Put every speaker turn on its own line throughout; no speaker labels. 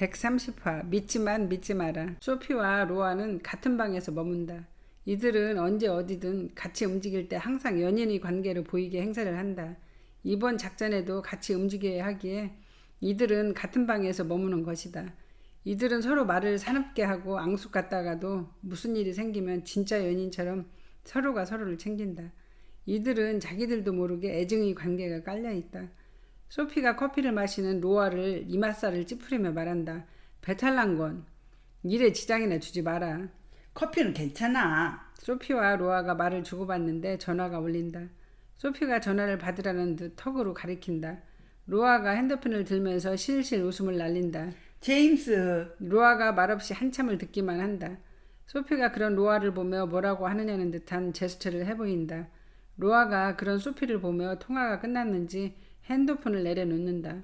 130화 믿지만 믿지 마라. 소피와 로아는 같은 방에서 머문다. 이들은 언제 어디든 같이 움직일 때 항상 연인의 관계를 보이게 행세를 한다. 이번 작전에도 같이 움직여야 하기에 이들은 같은 방에서 머무는 것이다. 이들은 서로 말을 사납게 하고 앙숙 같다가도 무슨 일이 생기면 진짜 연인처럼 서로가 서로를 챙긴다. 이들은 자기들도 모르게 애증의 관계가 깔려 있다. 소피가 커피를 마시는 로아를 이맛살을 찌푸리며 말한다. 배탈 난 건 일에 지장이나 주지 마라.
커피는 괜찮아.
소피와 로아가 말을 주고받는데 전화가 울린다. 소피가 전화를 받으라는 듯 턱으로 가리킨다. 로아가 핸드폰을 들면서 실실 웃음을 날린다.
제임스,
로아가 말없이 한참을 듣기만 한다. 소피가 그런 로아를 보며 뭐라고 하느냐는 듯한 제스처를 해보인다. 로아가 그런 소피를 보며 통화가 끝났는지 핸드폰을 내려놓는다.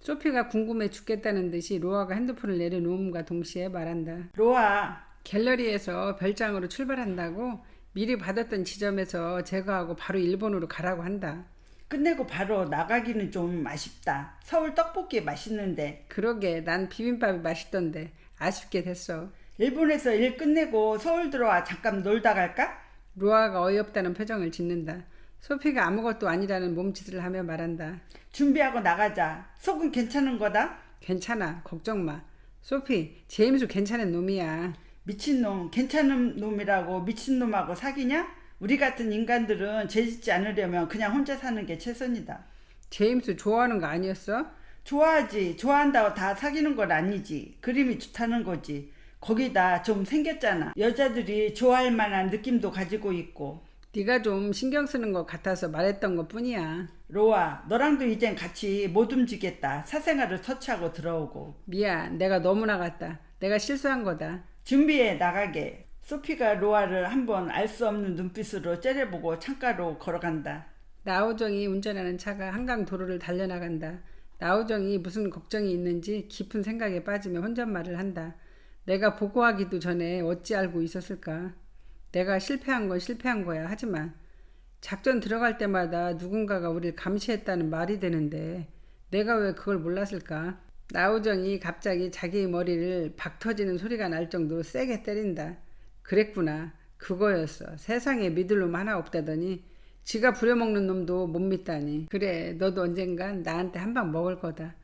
소피가 궁금해 죽겠다는 듯이 로아가 핸드폰을 내려놓음과 동시에 말한다.
로아,
갤러리에서 별장으로 출발한다고 미리 받았던 지점에서 제거하고 바로 일본으로 가라고 한다.
끝내고 바로 나가기는 좀 아쉽다. 서울 떡볶이 맛있는데
그러게 난 비빔밥이 맛있던데 아쉽게 됐어.
일본에서 일 끝내고 서울 들어와 잠깐 놀다 갈까?
로아가 어이없다는 표정을 짓는다. 소피가 아무것도 아니라는 몸짓을 하며 말한다.
준비하고 나가자. 속은 괜찮은 거다.
괜찮아. 걱정 마. 소피, 제임스 괜찮은 놈이야.
미친놈, 괜찮은 놈이라고 미친놈하고 사귀냐? 우리 같은 인간들은 죄짓지 않으려면 그냥 혼자 사는 게 최선이다.
제임스 좋아하는 거 아니었어?
좋아하지. 좋아한다고 다 사귀는 건 아니지. 그림이 좋다는 거지. 거기다 좀 생겼잖아. 여자들이 좋아할 만한 느낌도 가지고 있고.
네가 좀 신경 쓰는 것 같아서 말했던 것 뿐이야.
로아, 너랑도 이젠 같이 못 움직였다. 사생활을 터치하고 들어오고.
미안. 내가 너무 나갔다. 내가 실수한 거다.
준비해 나가게. 소피가 로아를 한번 알 수 없는 눈빛으로 째려보고 창가로 걸어간다.
나우정이 운전하는 차가 한강 도로를 달려나간다. 나우정이 무슨 걱정이 있는지 깊은 생각에 빠지며 혼잣말을 한다. 내가 보고하기도 전에 어찌 알고 있었을까? 내가 실패한 건 실패한 거야. 하지만 작전 들어갈 때마다 누군가가 우리를 감시했다는 말이 되는데 내가 왜 그걸 몰랐을까? 나우정이 갑자기 자기의 머리를 박 터지는 소리가 날 정도로 세게 때린다. 그랬구나. 그거였어. 세상에 믿을 놈 하나 없다더니 지가 부려먹는 놈도 못 믿다니. 그래, 너도 언젠간 나한테 한 방 먹을 거다.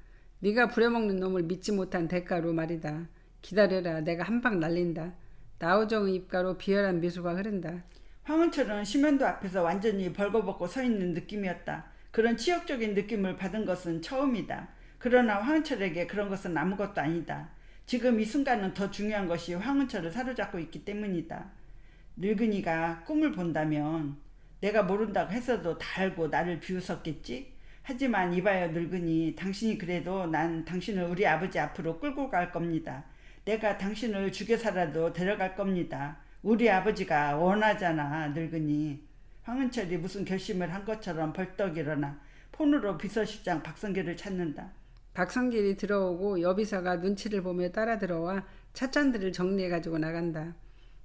네가 부려먹는 놈을 믿지 못한 대가로 말이다. 기다려라. 내가 한 방 날린다. 나우정의 입가로 비열한 미소가 흐른다.
황은철은 심연도 앞에서 완전히 벌거벗고 서 있는 느낌이었다. 그런 치욕적인 느낌을 받은 것은 처음이다. 그러나 황은철에게 그런 것은 아무것도 아니다. 지금 이 순간은 더 중요한 것이 황은철을 사로잡고 있기 때문이다. 늙은이가 꿈을 본다면 내가 모른다고 했어도 다 알고 나를 비웃었겠지? 하지만 이봐요 늙은이 당신이 그래도 난 당신을 우리 아버지 앞으로 끌고 갈 겁니다. 내가 당신을 죽여서라도 데려갈 겁니다. 우리 아버지가 원하잖아 늙은이. 황은철이 무슨 결심을 한 것처럼 벌떡 일어나 폰으로 비서실장 박성기를 찾는다.
박성길이 들어오고 여비서가 눈치를 보며 따라 들어와 찻잔들을 정리해 가지고 나간다.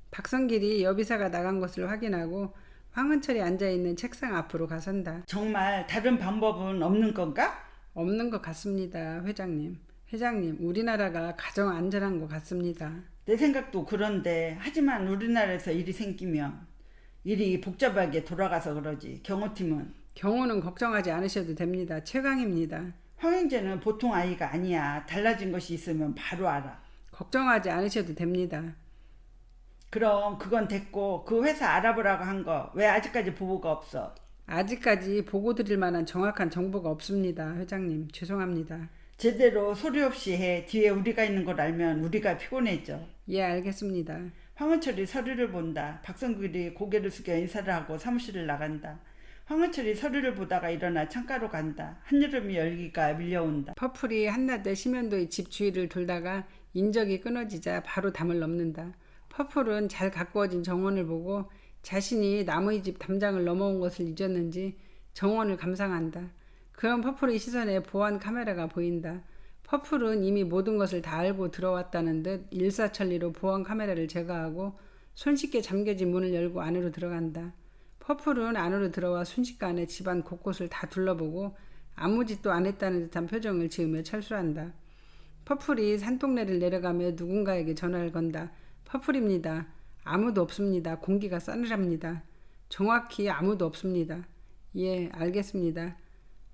박성길이 여비사가 나간 것을 확인하고 황은철이 앉아 있는 책상 앞으로 가선다.
정말 다른 방법은 없는 건가?
없는 것 같습니다, 회장님. 회장님, 우리나라가 가장 안전한 것 같습니다.
내 생각도 그런데 하지만 우리나라에서 일이 생기면 일이 복잡하게 돌아가서 그러지 경호팀은
경호는 걱정하지 않으셔도 됩니다. 최강입니다.
황영재는 보통 아이가 아니야 달라진 것이 있으면 바로 알아
걱정하지 않으셔도 됩니다.
그럼 그건 됐고 그 회사 알아보라고 한 거 왜 아직까지 보고가 없어
아직까지 보고 드릴 만한 정확한 정보가 없습니다, 회장님. 죄송합니다.
제대로 소리 없이 해 뒤에 우리가 있는 걸 알면 우리가 피곤해져
예, 알겠습니다.
황은철이 서류를 본다. 박성길이 고개를 숙여 인사를 하고 사무실을 나간다. 황은철이 서류를 보다가 일어나 창가로 간다. 한여름이 열기가 밀려온다.
퍼플이 한낮에 심연도의 집 주위를 돌다가 인적이 끊어지자 바로 담을 넘는다. 퍼플은 잘 가꾸어진 정원을 보고 자신이 남의 집 담장을 넘어온 것을 잊었는지 정원을 감상한다. 그런 퍼플의 시선에 보안 카메라가 보인다. 퍼플은 이미 모든 것을 다 알고 들어왔다는 듯 일사천리로 보안 카메라를 제거하고 손쉽게 잠겨진 문을 열고 안으로 들어간다. 퍼플은 안으로 들어와 순식간에 집안 곳곳을 다 둘러보고 아무 짓도 안 했다는 듯한 표정을 지으며 철수한다. 퍼플이 산동네를 내려가며 누군가에게 전화를 건다. 퍼플입니다. 아무도 없습니다. 공기가 싸늘합니다. 정확히 아무도 없습니다. 예, 알겠습니다.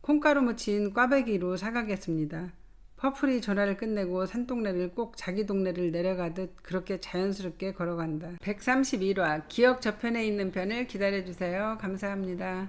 콩가루 묻힌 꽈배기로 사가겠습니다. 퍼플이 전화를 끝내고 산동네를 꼭 자기 동네를 내려가듯 그렇게 자연스럽게 걸어간다. 131화 기억 저편에 있는 편을 기다려주세요. 감사합니다.